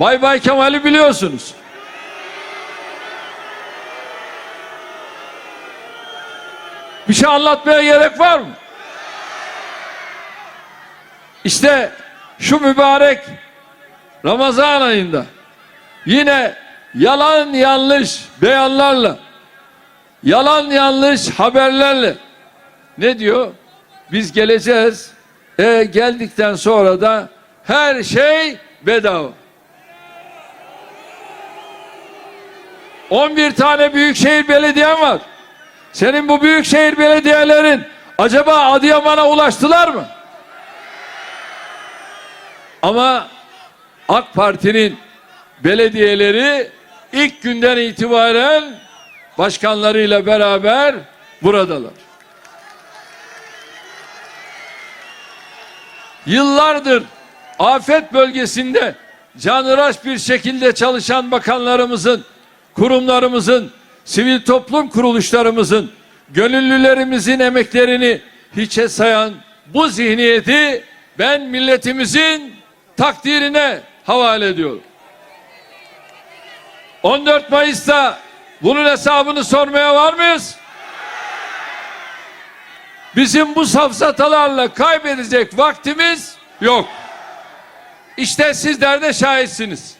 Bay Bay Kemal'i biliyorsunuz. Bir şey anlatmaya gerek var mı? İşte şu mübarek Ramazan ayında yine yalan yanlış beyanlarla yalan yanlış haberlerle ne diyor? Biz geleceğiz. E geldikten sonra da her şey bedava. 11 tane büyükşehir belediyen var. Senin bu büyükşehir belediyelerin acaba Adıyaman'a ulaştılar mı? Ama AK Parti'nin belediyeleri ilk günden itibaren başkanlarıyla beraber buradalar. Yıllardır afet bölgesinde canıraş bir şekilde çalışan bakanlarımızın, kurumlarımızın, sivil toplum kuruluşlarımızın, gönüllülerimizin emeklerini hiçe sayan bu zihniyeti ben milletimizin takdirine havale ediyorum. 14 Mayıs'ta bunun hesabını sormaya var mıyız? Bizim bu safsatalarla kaybedecek vaktimiz yok. İşte sizler de şahitsiniz.